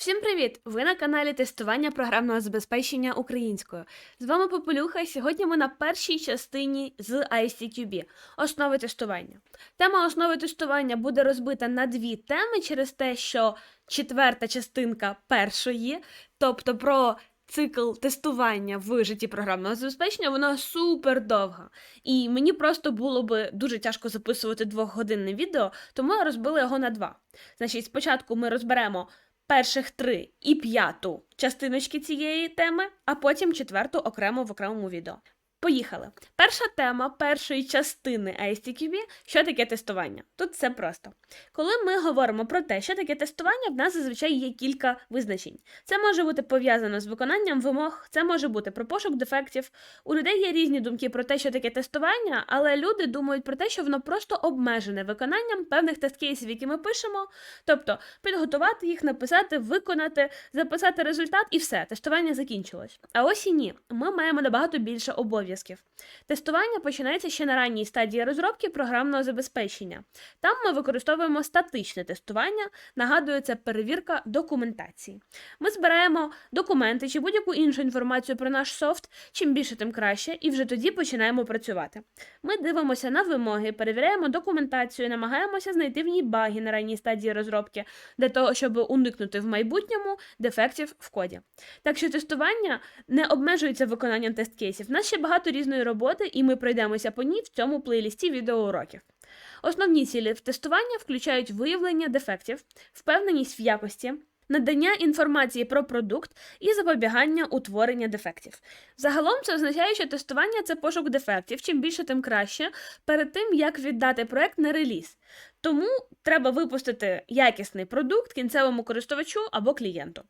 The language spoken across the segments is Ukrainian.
Всім привіт! Ви на каналі тестування програмного забезпечення українською. З вами Попелюха. і Сьогодні ми на першій частині з ICQB – основи тестування. Тема основи тестування буде розбита на дві теми через те, що четверта частинка першої, тобто про цикл тестування в житті програмного забезпечення, вона супер довга. І мені просто було би дуже тяжко записувати двохгодинне відео, тому я розбила його на два. Значить, спочатку ми розберемо перших три і п'яту частиночки цієї теми, а потім четверту окремо в окремому відео. Поїхали. Перша тема першої частини ISTQB – що таке тестування. Тут все просто. Коли ми говоримо про те, що таке тестування, в нас зазвичай є кілька визначень. Це може бути пов'язано з виконанням вимог, це може бути про пошук дефектів. У людей є різні думки про те, що таке тестування, але люди думають про те, що воно просто обмежене виконанням певних тест-кейсів, які ми пишемо. Тобто підготувати їх, написати, виконати, записати результат і все, тестування закінчилось. А ось і ні. Ми маємо набагато більше обов'язків. Тестування починається ще на ранній стадії розробки програмного забезпечення. Там ми використовуємо статичне тестування, нагадую, це перевірка документації. Ми збираємо документи чи будь-яку іншу інформацію про наш софт, чим більше, тим краще, і вже тоді починаємо працювати. Ми дивимося на вимоги, перевіряємо документацію, намагаємося знайти в ній баги на ранній стадії розробки, для того, щоб уникнути в майбутньому дефектів в коді. Так що тестування не обмежується виконанням тест-кейсів. Нас ще багато різної роботи, і ми пройдемося по ній в цьому плейлісті відеоуроків. Основні цілі в тестування включають виявлення дефектів, впевненість в якості, надання інформації про продукт і запобігання утворення дефектів. Загалом це означає, що тестування це пошук дефектів, чим більше, тим краще, перед тим як віддати проект на реліз. Тому треба випустити якісний продукт кінцевому користувачу або клієнту.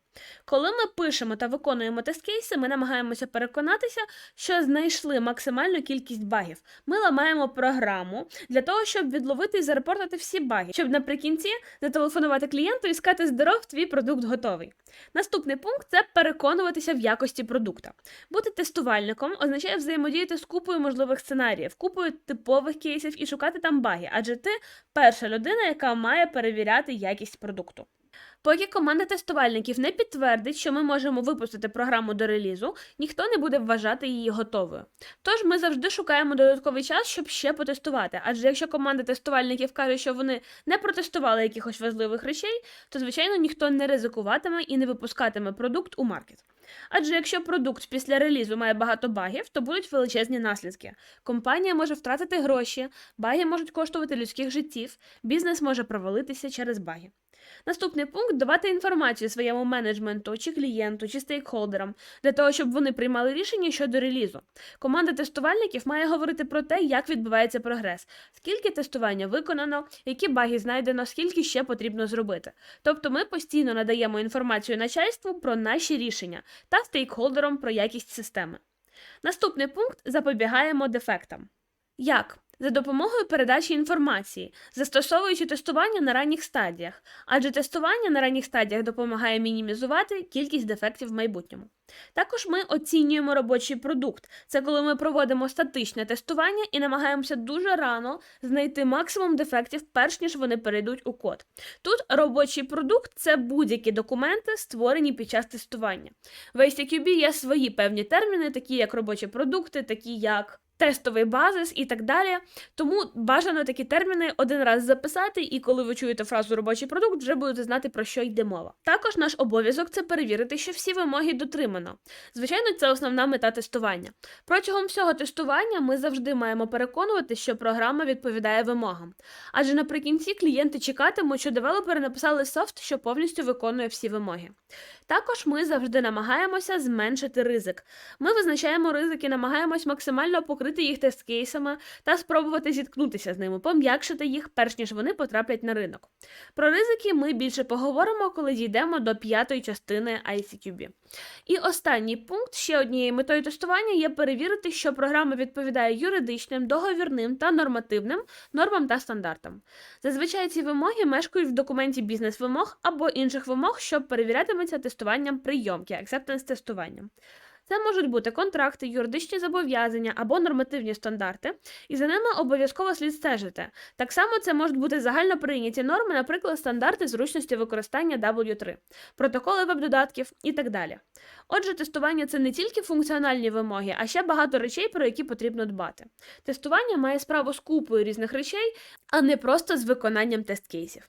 Коли ми пишемо та виконуємо тест-кейси, ми намагаємося переконатися, що знайшли максимальну кількість багів. Ми ламаємо програму для того, щоб відловити і зарепортити всі баги, щоб наприкінці зателефонувати клієнту і сказати здоров, твій продукт готовий. Наступний пункт це переконуватися в якості продукта. Бути тестувальником означає взаємодіяти з купою можливих сценаріїв, купою типових кейсів і шукати там баги, адже ти перша людина, яка має перевіряти якість продукту. Поки команда тестувальників не підтвердить, що ми можемо випустити програму до релізу, ніхто не буде вважати її готовою. Тож ми завжди шукаємо додатковий час, щоб ще потестувати. Адже якщо команда тестувальників каже, що вони не протестували якихось важливих речей, то звичайно ніхто не ризикуватиме і не випускатиме продукт у маркет. Адже якщо продукт після релізу має багато багів, то будуть величезні наслідки. Компанія може втратити гроші, баги можуть коштувати людських життів, бізнес може провалитися через баги. Наступний пункт давати інформацію своєму менеджменту, чи клієнту, чи стейкхолдерам, для того, щоб вони приймали рішення щодо релізу. Команда тестувальників має говорити про те, як відбувається прогрес, скільки тестування виконано, які баги знайдено, скільки ще потрібно зробити. Тобто ми постійно надаємо інформацію начальству про наші рішення та стейкхолдерам про якість системи. Наступний пункт запобігаємо дефектам. Як? За допомогою передачі інформації, застосовуючи тестування на ранніх стадіях, адже тестування на ранніх стадіях допомагає мінімізувати кількість дефектів в майбутньому. Також ми оцінюємо робочий продукт. Це коли ми проводимо статичне тестування і намагаємося дуже рано знайти максимум дефектів, перш ніж вони перейдуть у код. Тут робочий продукт це будь-які документи, створені під час тестування. В ICQB є свої певні терміни, такі як робочі продукти, такі як тестовий базис і так далі. Тому бажано такі терміни один раз записати, і коли ви чуєте фразу робочий продукт, вже будете знати про що йде мова. Також наш обов'язок це перевірити, що всі вимоги дотримано. Звичайно, це основна мета тестування. Протягом всього тестування ми завжди маємо переконувати, що програма відповідає вимогам. Адже наприкінці клієнти чекатимуть, що девелопери написали софт, що повністю виконує всі вимоги. Також ми завжди намагаємося зменшити ризик. Ми визначаємо ризики, намагаємось максимально покрити їх тест-кейсами та спробувати зіткнутися з ними, пом'якшити їх, перш ніж вони потраплять на ринок. Про ризики ми більше поговоримо, коли дійдемо до п'ятої частини ICQB. І останній пункт ще однією метою тестування є перевірити, що програма відповідає юридичним, договірним та нормативним нормам та стандартам. Зазвичай ці вимоги мешкають в документі бізнес-вимог або інших вимог, що перевірятиметься тестуванням прийомки, acceptance тестуванням. Це можуть бути контракти, юридичні зобов'язання або нормативні стандарти, і за ними обов'язково слід стежити. Так само це можуть бути загально прийняті норми, наприклад, стандарти зручності використання W3, протоколи веб-додатків і так далі. Отже, тестування це не тільки функціональні вимоги, а ще багато речей, про які потрібно дбати. Тестування має справу з купою різних речей, а не просто з виконанням тест-кейсів.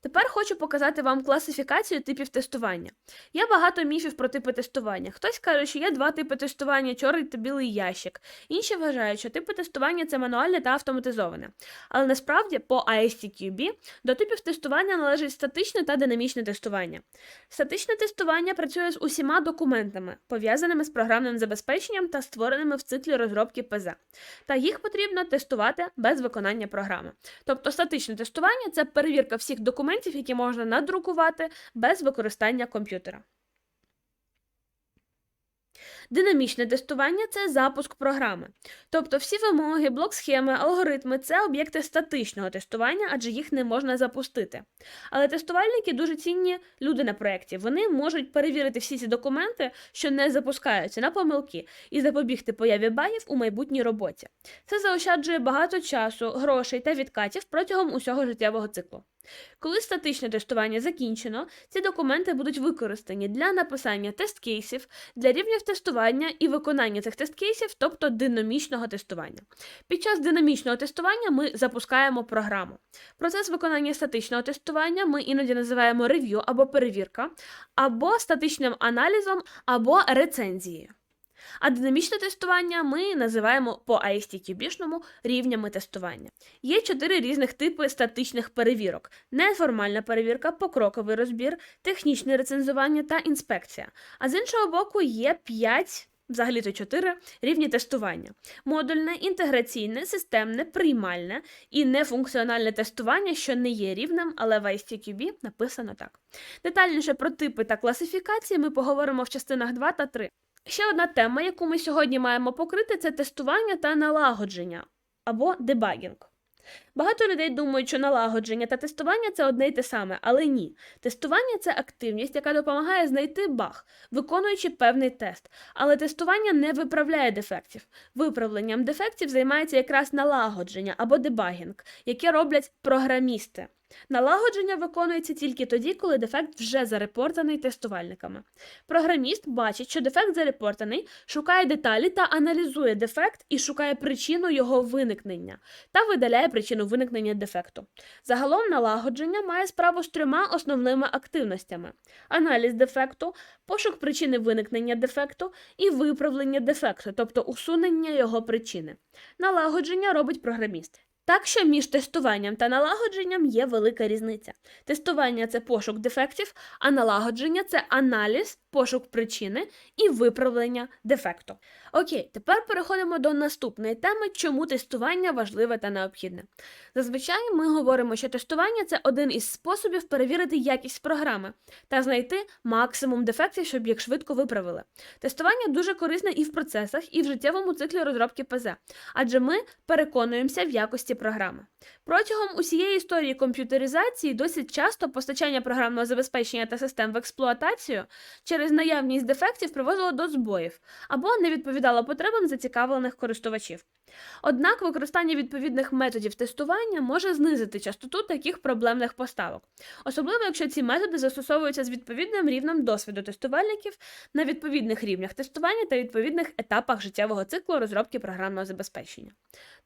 Тепер хочу показати вам класифікацію типів тестування. Є багато міфів про типи тестування. Хтось каже, що є два типи тестування чорний та білий ящик. Інші вважають, що типи тестування це мануальне та автоматизоване. Але насправді по ISTQB до типів тестування належить статичне та динамічне тестування. Статичне тестування працює з усіма документами, пов'язаними з програмним забезпеченням та створеними в циклі розробки ПЗ. Та їх потрібно тестувати без виконання програми. Тобто статичне тестування це перевірка всіх документів, які можна надрукувати без використання комп'ютера. Динамічне тестування це запуск програми. Тобто всі вимоги, блок-схеми, алгоритми це об'єкти статичного тестування, адже їх не можна запустити. Але тестувальники дуже цінні люди на проєкті. Вони можуть перевірити всі ці документи, що не запускаються на помилки, і запобігти появі багів у майбутній роботі. Це заощаджує багато часу, грошей та відкатів протягом усього життєвого циклу. Коли статичне тестування закінчено, ці документи будуть використані для написання тест-кейсів, для рівнів тестування і виконання цих тест-кейсів, тобто динамічного тестування. Під час динамічного тестування ми запускаємо програму. Процес виконання статичного тестування ми іноді називаємо рев'ю або перевірка, або статичним аналізом, або рецензією. А динамічне тестування ми називаємо по ISTQB-шному рівнями тестування. Є чотири різних типи статичних перевірок: неформальна перевірка, покроковий розбір, технічне рецензування та інспекція. А з іншого боку, є п'ять. Взагалі-то чотири рівні тестування: модульне, інтеграційне, системне, приймальне і нефункціональне тестування, що не є рівнем, але в ISTQB написано так. Детальніше про типи та класифікації ми поговоримо в частинах 2 та 3. Ще одна тема, яку ми сьогодні маємо покрити, це тестування та налагодження або дебагінг. Багато людей думають, що налагодження та тестування це одне й те саме, але ні. Тестування це активність, яка допомагає знайти баг, виконуючи певний тест. Але тестування не виправляє дефектів. Виправленням дефектів займається якраз налагодження або дебагінг, яке роблять програмісти. Налагодження виконується тільки тоді, коли дефект вже зарепортаний тестувальниками. Програміст бачить, що дефект зарепортаний, шукає деталі та аналізує дефект і шукає причину його виникнення та видаляє причину виникнення дефекту. Загалом налагодження має справу з трьома основними активностями: аналіз дефекту, пошук причини виникнення дефекту і виправлення дефекту, тобто усунення його причини. Налагодження робить програміст. Так що між тестуванням та налагодженням є велика різниця. Тестування це пошук дефектів, а налагодження це аналіз, пошук причини і виправлення дефекту. Окей, тепер переходимо до наступної теми, чому тестування важливе та необхідне. Зазвичай ми говоримо, що тестування це один із способів перевірити якість програми та знайти максимум дефектів, щоб їх швидко виправили. Тестування дуже корисне і в процесах, і в життєвому циклі розробки ПЗ, адже ми переконуємося в якості програми. Протягом усієї історії комп'ютеризації досить часто постачання програмного забезпечення та систем в експлуатацію через наявність дефектів приводило до збоїв або не відповідало потребам зацікавлених користувачів. Однак використання відповідних методів тестування може знизити частоту таких проблемних поставок, особливо якщо ці методи застосовуються з відповідним рівнем досвіду тестувальників на відповідних рівнях тестування та відповідних етапах життєвого циклу розробки програмного забезпечення.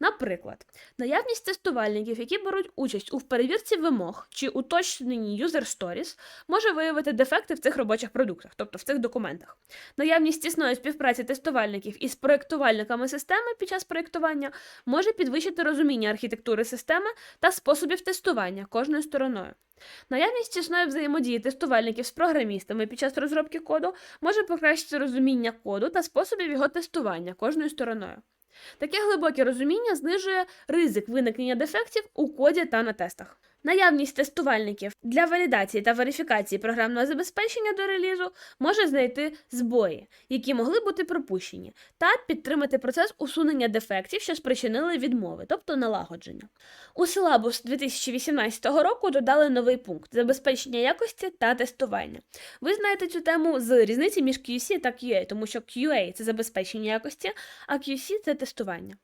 Наприклад, наявність тестувальників, які беруть участь у перевірці вимог чи уточненні user stories, може виявити дефекти в цих робочих продуктах, тобто в цих документах. Наявність тісної співпраці тестувальників із проєктувальниками системи під час проєктування може підвищити розуміння архітектури системи та способів тестування кожною стороною. Наявність тісної взаємодії тестувальників з програмістами під час розробки коду може покращити розуміння коду та способів його тестування кожною стороною. Таке глибоке розуміння знижує ризик виникнення дефектів у коді та на тестах. Наявність тестувальників для валідації та верифікації програмного забезпечення до релізу може знайти збої, які могли бути пропущені, та підтримати процес усунення дефектів, що спричинили відмови, тобто налагодження. У силабус 2018 року додали новий пункт забезпечення якості та тестування. Ви знаєте цю тему з різниці між QC та QA, тому що QA це забезпечення якості, а QC це тестування.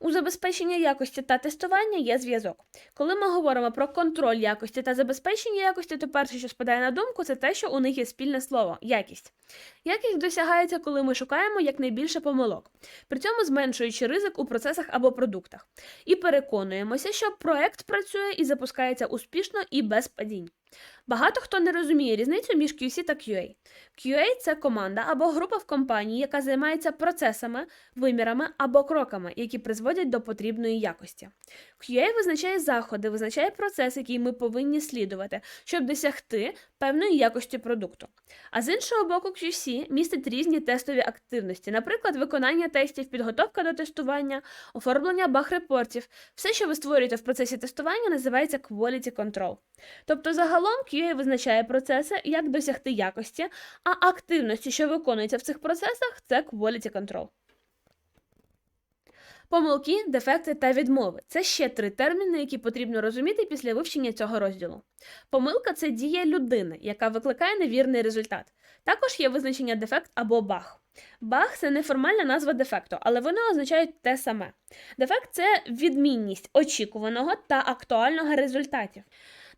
У забезпечення якості та тестування є зв'язок. Коли ми говоримо про контроль якості та забезпечення якості, то перше, що спадає на думку, це те, що у них є спільне слово якість. Якість досягається, коли ми шукаємо якнайбільше помилок, при цьому зменшуючи ризик у процесах або продуктах, і переконуємося, що проект працює і запускається успішно і без падінь. Багато хто не розуміє різницю між QC та QA. QA – це команда або група в компанії, яка займається процесами, вимірами або кроками, які призводять до потрібної якості. QA визначає заходи, визначає процес, який ми повинні слідувати, щоб досягти певної якості продукту. А з іншого боку, QC містить різні тестові активності, наприклад, виконання тестів, підготовка до тестування, оформлення баг-репортів. Все, що ви створюєте в процесі тестування, називається quality control. Тобто, загалом QA визначає процеси, як досягти якості, а активності, що виконуються в цих процесах, це quality control. Помилки, дефекти та відмови це ще три терміни, які потрібно розуміти після вивчення цього розділу. Помилка це дія людини, яка викликає невірний результат. Також є визначення дефект або баг. Баг це неформальна назва дефекту, але вони означають те саме. Дефект це відмінність очікуваного та актуального результатів.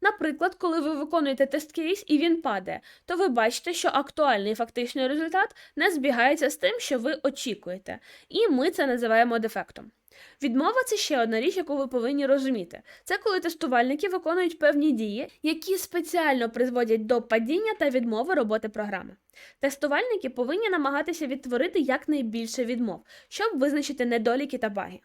Наприклад, коли ви виконуєте тест-кейс і він падає, то ви бачите, що актуальний фактичний результат не збігається з тим, що ви очікуєте, і ми це називаємо дефектом. Відмова це ще одна річ, яку ви повинні розуміти. Це коли тестувальники виконують певні дії, які спеціально призводять до падіння та відмови роботи програми. Тестувальники повинні намагатися відтворити якнайбільше відмов, щоб визначити недоліки та баги.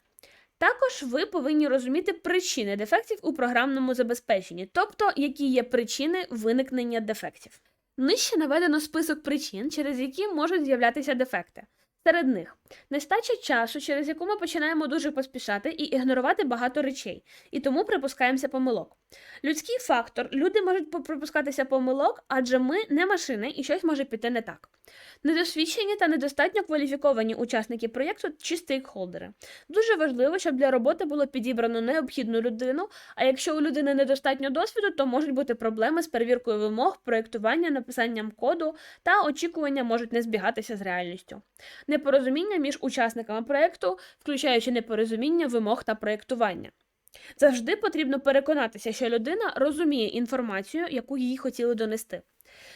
Також ви повинні розуміти причини дефектів у програмному забезпеченні, тобто які є причини виникнення дефектів. Нижче наведено список причин, через які можуть з'являтися дефекти. Серед них нестача часу, через яку ми починаємо дуже поспішати і ігнорувати багато речей, і тому припускаємося помилок. Людський фактор, люди можуть припускатися помилок, адже ми не машини і щось може піти не так. Недосвідчені та недостатньо кваліфіковані учасники проєкту чи стейкхолдери. Дуже важливо, щоб для роботи було підібрано необхідну людину, а якщо у людини недостатньо досвіду, то можуть бути проблеми з перевіркою вимог, проєктування, написанням коду та очікування можуть не збігатися з реальністю. Непорозуміння між учасниками проєкту, включаючи непорозуміння вимог та проєктування. Завжди потрібно переконатися, що людина розуміє інформацію, яку їй хотіли донести.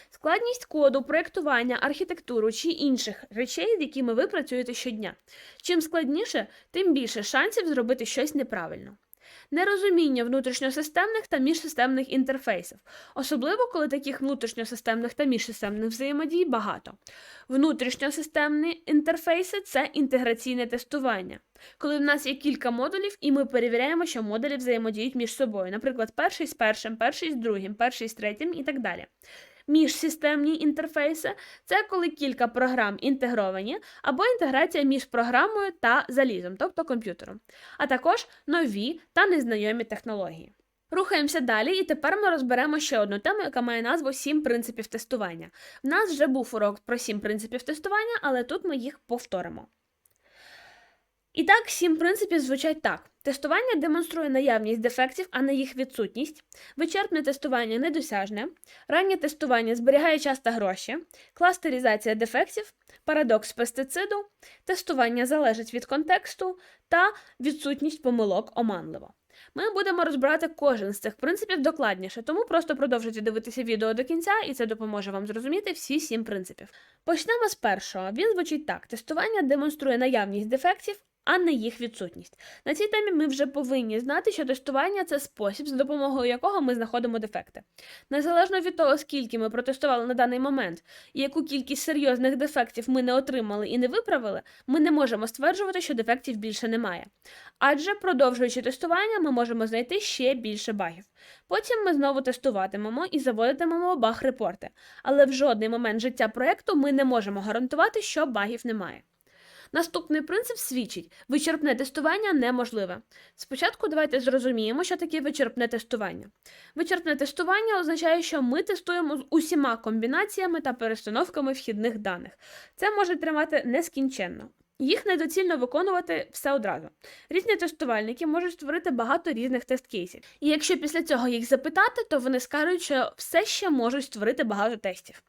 Складність коду, проєктування, архітектуру чи інших речей, з якими ви працюєте щодня. Чим складніше, тим більше шансів зробити щось неправильно. Нерозуміння внутрішньосистемних та міжсистемних інтерфейсів, особливо коли таких внутрішньосистемних та міжсистемних взаємодій багато. Внутрішньосистемні інтерфейси це інтеграційне тестування, коли в нас є кілька модулів, і ми перевіряємо, що модулі взаємодіють між собою, наприклад, перший з першим, перший з другим, перший з третім і так далі. Міжсистемні інтерфейси це коли кілька програм інтегровані, або інтеграція між програмою та залізом, тобто комп'ютером, а також нові та незнайомі технології. Рухаємося далі, і тепер ми розберемо ще одну тему, яка має назву Сім принципів тестування. В нас вже був урок про сім принципів тестування, але тут ми їх повторимо. І так, сім принципів звучать так: тестування демонструє наявність дефектів, а не їх відсутність, вичерпне тестування недосяжне, раннє тестування зберігає час та гроші, кластеризація дефектів, парадокс пестициду, тестування залежить від контексту та відсутність помилок оманливо. Ми будемо розбирати кожен з цих принципів докладніше, тому просто продовжуйте дивитися відео до кінця, і це допоможе вам зрозуміти всі сім принципів. Почнемо з першого. Він звучить так: тестування демонструє наявність дефектів, а не їх відсутність. На цій темі ми вже повинні знати, що тестування це спосіб, за допомогою якого ми знаходимо дефекти. Незалежно від того, скільки ми протестували на даний момент і яку кількість серйозних дефектів ми не отримали і не виправили, ми не можемо стверджувати, що дефектів більше немає. Адже, продовжуючи тестування, ми можемо знайти ще більше багів. Потім ми знову тестуватимемо і заводитимемо баг-репорти, але в жодний момент життя проєкту ми не можемо гарантувати, що багів немає. Наступний принцип свідчить: вичерпне тестування неможливе. Спочатку давайте зрозуміємо, що таке вичерпне тестування. Вичерпне тестування означає, що ми тестуємо з усіма комбінаціями та перестановками вхідних даних. Це може тривати нескінченно. Їх недоцільно виконувати все одразу. Різні тестувальники можуть створити багато різних тест-кейсів. І якщо після цього їх запитати, то вони скажуть, що все ще можуть створити багато тестів.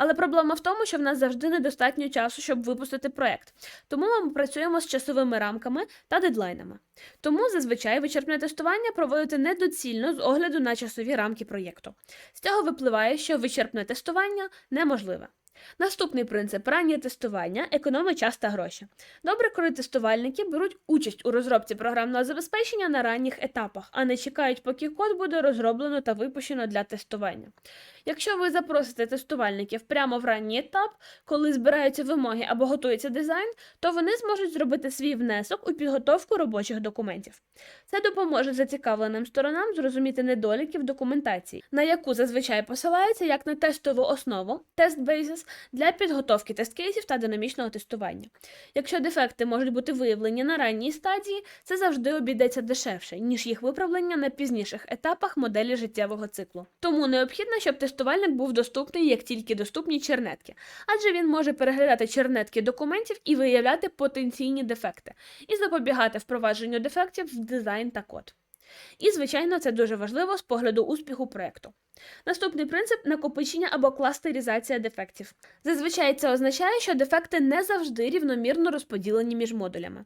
Але проблема в тому, що в нас завжди недостатньо часу, щоб випустити проект. Тому ми працюємо з часовими рамками та дедлайнами. Тому зазвичай вичерпне тестування проводити недоцільно з огляду на часові рамки проєкту. З цього випливає, що вичерпне тестування неможливе. Наступний принцип раннє тестування економить час та гроші. Добре, коли тестувальники беруть участь у розробці програмного забезпечення на ранніх етапах, а не чекають, поки код буде розроблено та випущено для тестування. Якщо ви запросите тестувальників прямо в ранній етап, коли збираються вимоги або готується дизайн, то вони зможуть зробити свій внесок у підготовку робочих документів. Це допоможе зацікавленим сторонам зрозуміти недоліки в документації, на яку зазвичай посилаються як на тестову основу тест basis, для підготовки тест-кейсів та динамічного тестування. Якщо дефекти можуть бути виявлені на ранній стадії, це завжди обійдеться дешевше, ніж їх виправлення на пізніших етапах моделі життєвого циклу. Тому необхідно, щоб тестувальник був доступний як тільки доступні чернетки, адже він може переглядати чернетки документів і виявляти потенційні дефекти, і запобігати впровадженню дефектів в дизайн та код. І, звичайно, це дуже важливо з погляду успіху проєкту. Наступний принцип накопичення або кластеризація дефектів. Зазвичай це означає, що дефекти не завжди рівномірно розподілені між модулями.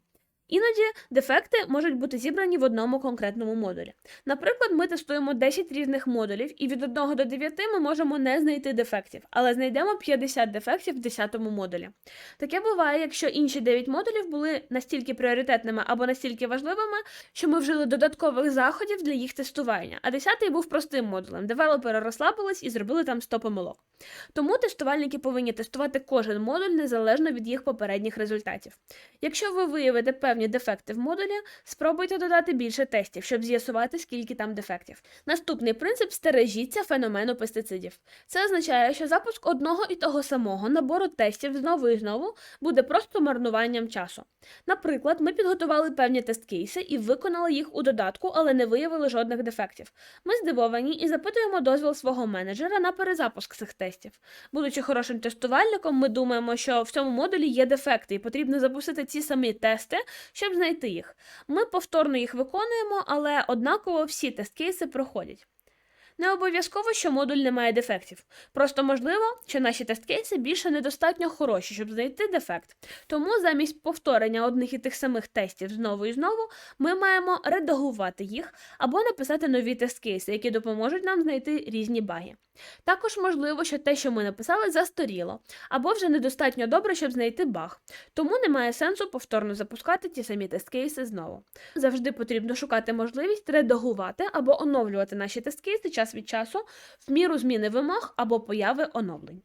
Іноді дефекти можуть бути зібрані в одному конкретному модулі. Наприклад, ми тестуємо 10 різних модулів, і від 1 до 9 ми можемо не знайти дефектів, але знайдемо 50 дефектів в 10 модулі. Таке буває, якщо інші 9 модулів були настільки пріоритетними або настільки важливими, що ми вжили додаткових заходів для їх тестування, а 10-й був простим модулем. Девелопери розслабились і зробили там 100 помилок. Тому тестувальники повинні тестувати кожен модуль незалежно від їх попередніх результатів. Якщо ви виявите певні дефекти в модулі, спробуйте додати більше тестів, щоб з'ясувати, скільки там дефектів. Наступний принцип стережіться феномену пестицидів. Це означає, що запуск одного і того самого набору тестів знову і знову буде просто марнуванням часу. Наприклад, ми підготували певні тест-кейси і виконали їх у додатку, але не виявили жодних дефектів. Ми здивовані і запитуємо дозвіл свого менеджера на перезапуск цих тестів. Будучи хорошим тестувальником, ми думаємо, що в цьому модулі є дефекти, і потрібно запустити ці самі тести, щоб знайти їх. Ми повторно їх виконуємо, але однаково всі тест-кейси проходять. Не обов'язково, що модуль не має дефектів. Просто можливо, що наші тест-кейси більше недостатньо хороші, щоб знайти дефект. Тому замість повторення одних і тих самих тестів знову і знову, ми маємо редагувати їх або написати нові тест-кейси, які допоможуть нам знайти різні баги. Також можливо, що те, що ми написали, застаріло, або вже недостатньо добре, щоб знайти баг. Тому немає сенсу повторно запускати ті самі тест-кейси знову. Завжди потрібно шукати можливість редагувати або оновлювати наші тест-кейси час від часу в міру зміни вимог або появи оновлень.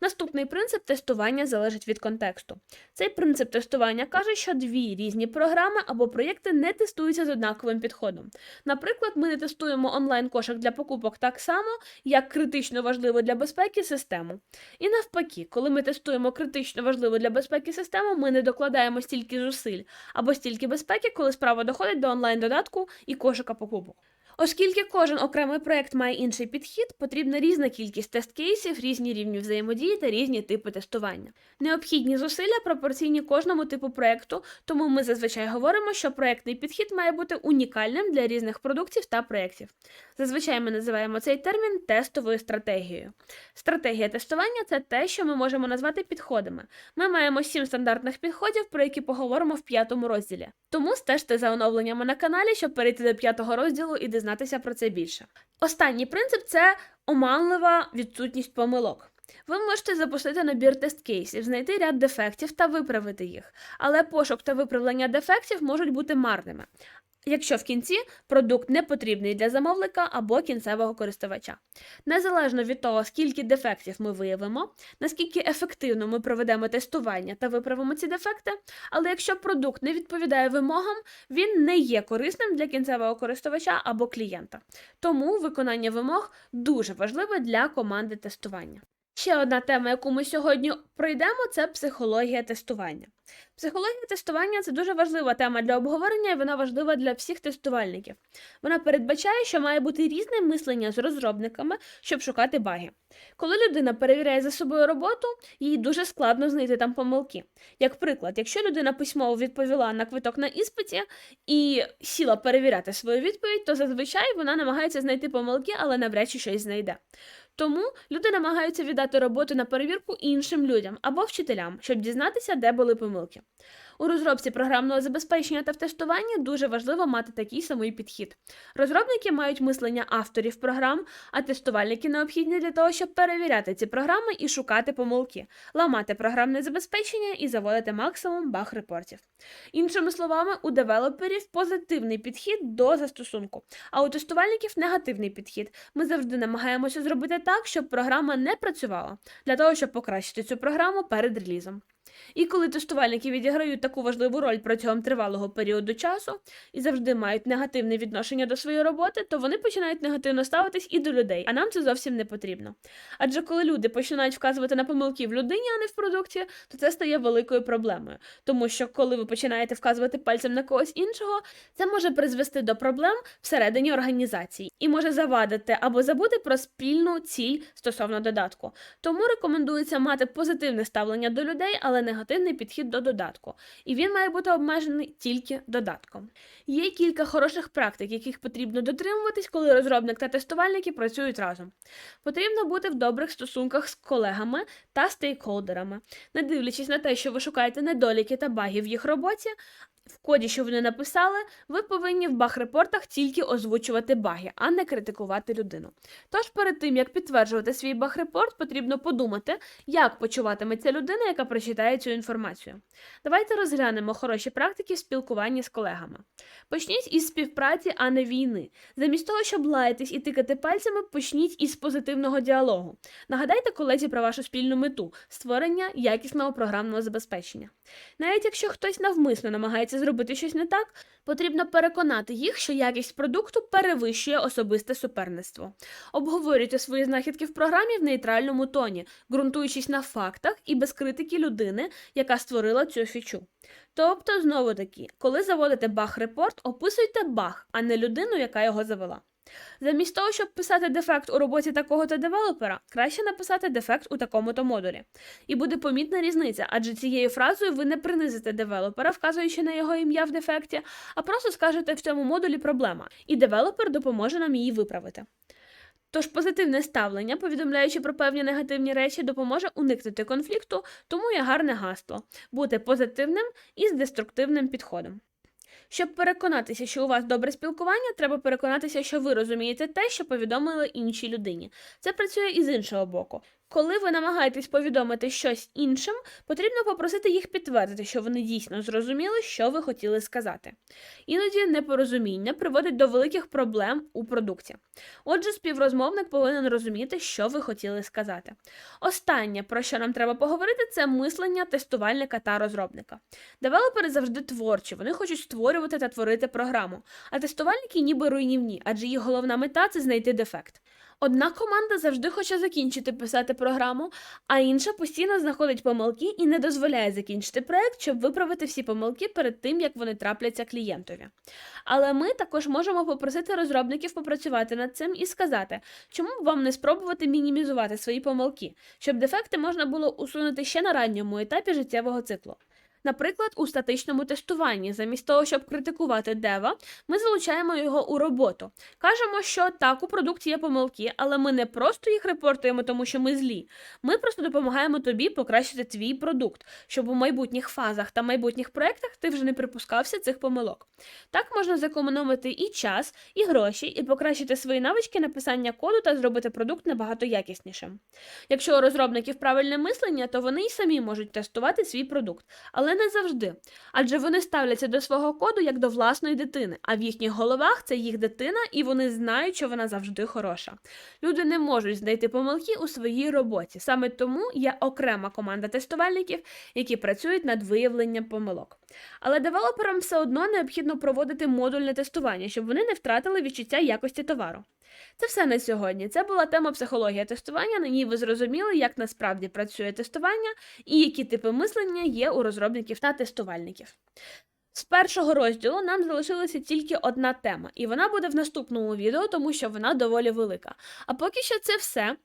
Наступний принцип тестування залежить від контексту. Цей принцип тестування каже, що дві різні програми або проєкти не тестуються з однаковим підходом. Наприклад, ми не тестуємо онлайн-кошик для покупок так само, як критично важливу для безпеки систему. І навпаки, коли ми тестуємо критично важливу для безпеки систему, ми не докладаємо стільки зусиль або стільки безпеки, коли справа доходить до онлайн-додатку і кошика покупок. Оскільки кожен окремий проект має інший підхід, потрібна різна кількість тест-кейсів, різні рівні взаємодії та різні типи тестування. Необхідні зусилля пропорційні кожному типу проекту, тому ми зазвичай говоримо, що проектний підхід має бути унікальним для різних продуктів та проєктів. Зазвичай ми називаємо цей термін тестовою стратегією. Стратегія тестування це те, що ми можемо назвати підходами. Ми маємо сім стандартних підходів, про які поговоримо в п'ятому розділі. Тому стежте за оновленнями на каналі, щоб перейти до п'ятого розділу і дізнатися про це більше. Останній принцип це оманлива відсутність помилок. Ви можете запустити набір тест-кейсів, знайти ряд дефектів та виправити їх, але пошук та виправлення дефектів можуть бути марними. Якщо в кінці продукт не потрібний для замовника або кінцевого користувача. Незалежно від того, скільки дефектів ми виявимо, наскільки ефективно ми проведемо тестування та виправимо ці дефекти, але якщо продукт не відповідає вимогам, він не є корисним для кінцевого користувача або клієнта. Тому виконання вимог дуже важливе для команди тестування. Ще одна тема, яку ми сьогодні пройдемо, це психологія тестування. Психологія тестування це дуже важлива тема для обговорення, і вона важлива для всіх тестувальників. Вона передбачає, що має бути різне мислення з розробниками, щоб шукати баги. Коли людина перевіряє за собою роботу, їй дуже складно знайти там помилки. Як приклад, якщо людина письмово відповіла на квиток на іспиті і сіла перевіряти свою відповідь, то зазвичай вона намагається знайти помилки, але навряд чи щось знайде. Тому люди намагаються віддати роботу на перевірку іншим людям або вчителям, щоб дізнатися, де були помилки. У розробці програмного забезпечення та в тестуванні дуже важливо мати такий самий підхід. Розробники мають мислення авторів програм, а тестувальники необхідні для того, щоб перевіряти ці програми і шукати помилки, ламати програмне забезпечення і заводити максимум баг репортів. Іншими словами, у девелоперів позитивний підхід до застосунку, а у тестувальників негативний підхід. Ми завжди намагаємося зробити так, щоб програма не працювала, для того, щоб покращити цю програму перед релізом. І коли тестувальники відіграють таку важливу роль протягом тривалого періоду часу і завжди мають негативне відношення до своєї роботи, то вони починають негативно ставитись і до людей, а нам це зовсім не потрібно. Адже коли люди починають вказувати на помилки в людині, а не в продукті, то це стає великою проблемою. Тому що коли ви починаєте вказувати пальцем на когось іншого, це може призвести до проблем всередині організації і може завадити або забути про спільну ціль стосовно додатку. Тому рекомендується мати позитивне ставлення до людей, але негативний підхід до додатку. І він має бути обмежений тільки додатком. Є кілька хороших практик, яких потрібно дотримуватись, коли розробник та тестувальники працюють разом. Потрібно бути в добрих стосунках з колегами та стейкхолдерами, не дивлячись на те, що ви шукаєте недоліки та баги в їх роботі роботі, в коді, що вони написали, ви повинні в баг-репортах тільки озвучувати баги, а не критикувати людину. Тож перед тим, як підтверджувати свій баг-репорт, потрібно подумати, як почуватиметься людина, яка прочитає цю інформацію. Давайте розглянемо хороші практики в спілкуванні з колегами. Почніть із співпраці, а не війни. Замість того, щоб лаятись і тикати пальцями, почніть із позитивного діалогу. Нагадайте колезі про вашу спільну мету створення якісного програмного забезпечення. Навіть якщо хтось навмисно намагається зробити щось не так, потрібно переконати їх, що якість продукту перевищує особисте суперництво. Обговорюйте свої знахідки в програмі в нейтральному тоні, ґрунтуючись на фактах і без критики людини, яка створила цю фічу. Тобто, знову таки, коли заводите баг-репорт, описуйте баг, а не людину, яка його завела. Замість того, щоб писати дефект у роботі такого-то девелопера, краще написати дефект у такому-то модулі. І буде помітна різниця, адже цією фразою ви не принизите девелопера, вказуючи на його ім'я в дефекті, а просто скажете в цьому модулі проблема, і девелопер допоможе нам її виправити. Тож позитивне ставлення, повідомляючи про певні негативні речі, допоможе уникнути конфлікту, тому є гарне гасло бути позитивним і з деструктивним підходом. Щоб переконатися, що у вас добре спілкування, треба переконатися, що ви розумієте те, що повідомили іншій людині. Це працює і з іншого боку. Коли ви намагаєтесь повідомити щось іншим, потрібно попросити їх підтвердити, що вони дійсно зрозуміли, що ви хотіли сказати. Іноді непорозуміння приводить до великих проблем у продукті. Отже, співрозмовник повинен розуміти, що ви хотіли сказати. Останнє, про що нам треба поговорити, це мислення тестувальника та розробника. Девелопери завжди творчі, вони хочуть створювати та творити програму, а тестувальники ніби руйнівні, адже їх головна мета це знайти дефект. Одна команда завжди хоче закінчити писати програму, а інша постійно знаходить помилки і не дозволяє закінчити проект, щоб виправити всі помилки перед тим, як вони трапляться клієнтові. Але ми також можемо попросити розробників попрацювати над цим і сказати, чому б вам не спробувати мінімізувати свої помилки, щоб дефекти можна було усунути ще на ранньому етапі життєвого циклу. Наприклад, у статичному тестуванні, замість того, щоб критикувати дева, ми залучаємо його у роботу. Кажемо, що так, у продукті є помилки, але ми не просто їх репортуємо, тому що ми злі. Ми просто допомагаємо тобі покращити твій продукт, щоб у майбутніх фазах та майбутніх проєктах ти вже не припускався цих помилок. Так можна зекономити і час, і гроші, і покращити свої навички написання коду та зробити продукт набагато якіснішим. Якщо у розробників правильне мислення, то вони й самі можуть тестувати свій продукт. Але але не завжди. Адже вони ставляться до свого коду як до власної дитини, а в їхніх головах це їх дитина, і вони знають, що вона завжди хороша. Люди не можуть знайти помилки у своїй роботі. Саме тому є окрема команда тестувальників, які працюють над виявленням помилок. Але девелоперам все одно необхідно проводити модульне тестування, щоб вони не втратили відчуття якості товару. Це все на сьогодні. Це була тема психологія тестування. На ній ви зрозуміли, як насправді працює тестування і які типи мислення є у розробників та тестувальників. З першого розділу нам залишилася тільки одна тема, і вона буде в наступному відео, тому що вона доволі велика. А поки що це все.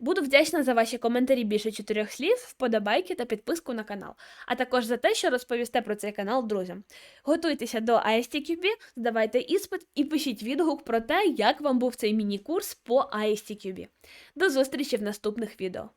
Буду вдячна за ваші коментарі більше чотирьох слів, вподобайки та підписку на канал, а також за те, що розповісте про цей канал друзям. Готуйтеся до ISTQB, здавайте іспит і пишіть відгук про те, як вам був цей міні-курс по ISTQB. До зустрічі в наступних відео.